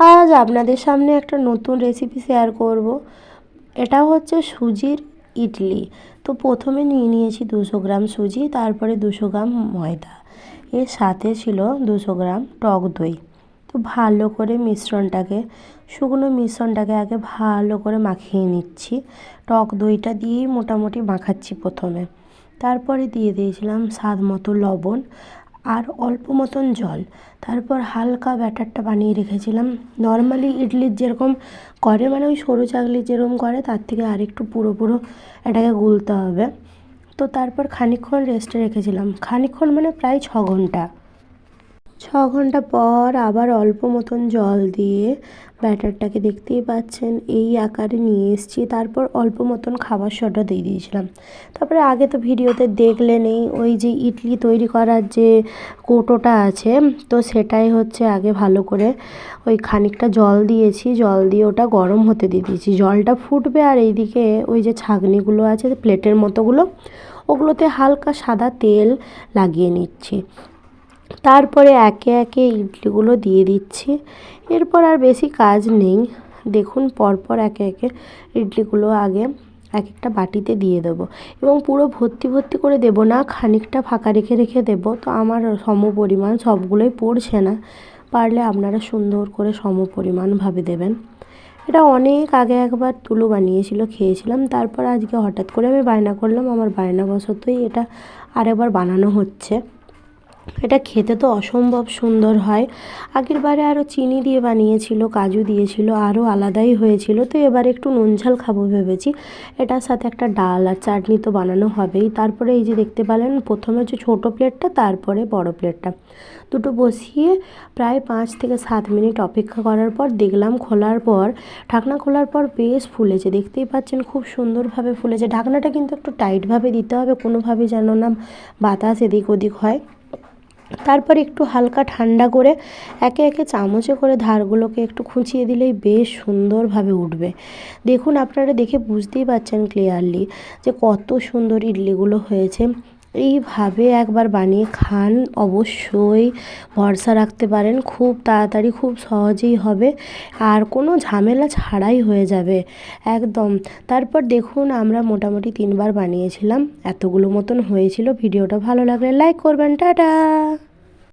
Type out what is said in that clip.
আজ আপনাদের সামনে একটা নতুন রেসিপি শেয়ার করব। এটা হচ্ছে সুজির ইডলি। তো প্রথমে নিয়ে নিয়েছি দুশো গ্রাম সুজি, তারপরে দুশো গ্রাম ময়দা। এর সাথে ছিল দুশো গ্রাম টক দই। তো ভালো করে মিশ্রণটাকে, শুকনো মিশ্রণটাকে আগে ভালো করে মাখিয়ে নিচ্ছি। টক দইটা দিয়েই মোটামুটি মাখাচ্ছি প্রথমে। তারপরে দিয়ে দিয়েছিলাম স্বাদ মতো লবণ। আর অল্প মতন জল। তারপর হালকা ব্যাটারটা বানিয়ে রেখেছিলাম। নর্মালি ইডলির যেরকম করে মানে ওই সরু চাকলি যেরকম করে, তার থেকে আরেকটু পুরো পুরো এটাকে গুলতে হবে। তো তারপর খানিকক্ষণ রেস্টে রেখেছিলাম। খানিকক্ষণ মানে প্রায় ছ ঘণ্টা। ছ ঘণ্টা পর আবার অল্প মতন জল দিয়ে ব্যাটারটাকে দেখতেই পাচ্ছেন, এই আকারে নিয়ে এসেছি। তারপর অল্প মতন খাবার সোডা দিয়ে দিয়েছিলাম। তারপরে আগে তো ভিডিওতে দেখলেনই ওই যে ইডলি তৈরি করার যে কৌটোটা আছে, তো সেটাই হচ্ছে আগে ভালো করে ওই খানিকটা জল দিয়েছি। জল দিয়ে ওটা গরম হতে দিয়ে দিয়েছি। জলটা ফুটবে আর এইদিকে ওই যে ছাঁকনিগুলো আছে, প্লেটের মতোগুলো, ওগুলোতে হালকা সাদা তেল লাগিয়ে নিচ্ছি। তারপরে একে একে ইডলিগুলো দিয়ে দিচ্ছি। এরপর আর বেশি কাজ নেই। দেখুন, পরপর একে একে ইডলিগুলো আগে এক একটা বাটিতে দিয়ে দেবো এবং পুরো ভর্তি ভর্তি করে দেবো না, খানিকটা ফাঁকা রেখে রেখে দেবো। তো আমার সম পরিমাণ সবগুলোই পড়ছে না, পারলে আপনারা সুন্দর করে সম পরিমাণভাবে দেবেন। এটা অনেক আগে একবার তুলো বানিয়েছিল, খেয়েছিলাম। তারপর আজকে হঠাৎ করে আমি বায়না করলাম, আমার বায়নাবশতই এটা আরেকবার বানানো হচ্ছে। এটা খেতে তো অসম্ভব সুন্দর হয়। আগের বারে আরও চিনি দিয়ে বানিয়েছিল, কাজু দিয়েছিল আরও আলাদাই হয়েছিল। তো এবার একটু নুন ঝাল খাব ভেবেছি। এটার সাথে একটা ডাল আর চাটনি তো বানানো হবেই। তারপরে এই যে দেখতে পেলেন, প্রথমে হচ্ছে ছোটো প্লেটটা, তারপরে বড় প্লেটটা। দুটো বসিয়ে প্রায় পাঁচ থেকে সাত মিনিট অপেক্ষা করার পর দেখলাম খোলার পর, ঢাকনা খোলার পর বেশ ফুলেছে। দেখতেই পাচ্ছেন খুব সুন্দরভাবে ফুলেছে। ঢাকনাটা কিন্তু একটু টাইটভাবে দিতে হবে কোনোভাবে যেন না বাতাস এদিক ওদিক হয়। তারপর একটু হালকা ঠান্ডা করে একে একে চামচে করে ধারগুলোকে একটু খুঁচিয়ে দিলেই বেশ সুন্দরভাবে উঠবে। দেখুন, আপনারা দেখে বুঝতেই পারছেন ক্লিয়ারলি যে কত সুন্দর ইডলিগুলো হয়েছে। এইভাবে একবার বানিয়ে খান। অবশ্যই ভরসা রাখতে পারেন। খুব তাড়াতাড়ি, খুব সহজেই হবে। আর কোনো ঝামেলা ছাড়াই হয়ে যাবে। একদম। তারপর দেখুন, আমরা মোটামুটি তিনবার বানিয়েছিলাম। এতগুলো মতন হয়েছিল। ভিডিওটা ভালো লাগলে লাইক করবেন। টাটা!